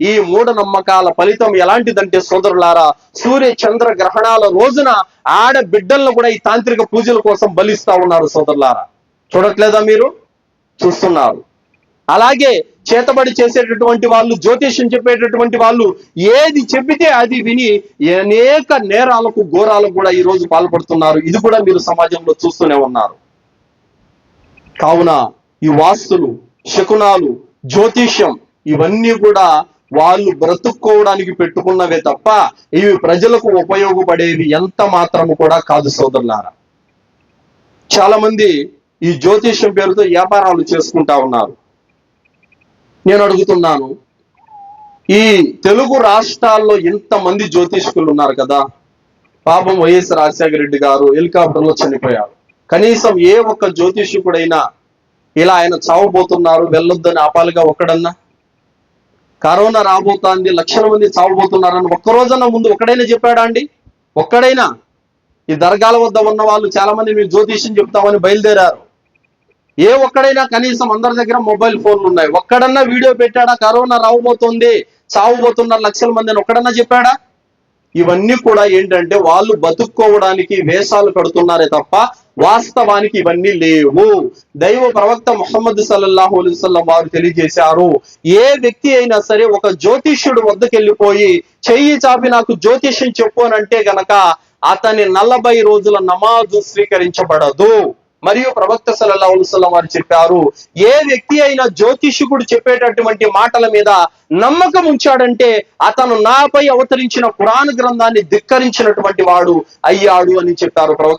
ఈ మూఢ నమ్మకాల ఫలితం ఎలాంటిదంటే సోదరులారా సూర్య చంద్ర గ్రహణాల రోజున ఆడ బిడ్డలను కూడా ఈ తాంత్రిక పూజల కోసం బలిస్తా ఉన్నారు సోదరులారా. చూడట్లేదా మీరు? చూస్తున్నారు. అలాగే చేతబడి చేసేటటువంటి వాళ్ళు జ్యోతిష్యం చెప్పేటటువంటి వాళ్ళు ఏది చెబితే అది విని అనేక నేరాలకు ఘోరాలకు కూడా ఈ రోజు పాల్పడుతున్నారు. ఇది కూడా మీరు సమాజంలో చూస్తూనే ఉన్నారు. కావున ఈ వాస్తులు శకునాలు జ్యోతిష్యం ఇవన్నీ కూడా వాళ్ళు బ్రతుక్కోవడానికి పెట్టుకున్నవే తప్ప ఇవి ప్రజలకు ఉపయోగపడేవి ఎంత మాత్రము కూడా కాదు సోదరులారా. చాలా మంది ఈ జ్యోతిష్యం పేరుతో వ్యాపారాలు చేసుకుంటా ఉన్నారు. నేను అడుగుతున్నాను ఈ తెలుగు రాష్ట్రాల్లో ఇంతమంది జ్యోతిష్కులు ఉన్నారు కదా? పాపం వైఎస్ రాజశేఖర రెడ్డి గారు హెలికాప్టర్లో చనిపోయారు. కనీసం ఏ ఒక్క జ్యోతిష్యుడైనా ఇలా ఆయన చావబోతున్నారు వెళ్ళొద్దని ఆపాలిగా ఒక్కడన్నా? కరోనా రాబోతోంది లక్షల మంది చావబోతున్నారని ఒక్కరోజన్నా ముందు ఒక్కడైనా చెప్పాడా అండి? ఒక్కడైనా? ఈ దర్గాల వద్ద ఉన్న వాళ్ళు చాలా మంది మీరు జ్యోతిష్యం చెప్తామని బయలుదేరారు. ఏ ఒక్కడైనా కనీసం అందరి దగ్గర మొబైల్ ఫోన్లు ఉన్నాయి. ఒక్కడన్నా వీడియో పెట్టాడా? కరోనా రావబోతోంది చావబోతున్నారు లక్షల మంది అని ఒక్కడన్నా చెప్పాడా? ఇవన్నీ కూడా ఏంటంటే వాళ్ళు బతుక్కోవడానికి వేషాలు కడుతున్నారే తప్ప వాస్తవానికి ఇవన్నీ లేవు. దైవ ప్రవక్త ముహమ్మద్ సల్లల్లాహు అలైహి వారు తెలియజేశారు ఏ వ్యక్తి అయినా సరే ఒక జ్యోతిష్యుడు వద్దకు వెళ్ళిపోయి చెయ్యి చాపి నాకు జ్యోతిష్యం చెప్పు అని అంటే గనక అతని నలభై రోజుల నమాజు స్వీకరించబడదు. మరియు ప్రవక్త సల్లల్లాహు అలైహి వారు చెప్పారు ఏ వ్యక్తి అయినా జ్యోతిష్యుడు చెప్పేటటువంటి మాటల మీద నమ్మకం ఉంచాడంటే అతను నాపై అవతరించిన పురాణ గ్రంథాన్ని ధిక్కరించినటువంటి వాడు అయ్యాడు అని చెప్పారు ప్రవక్త.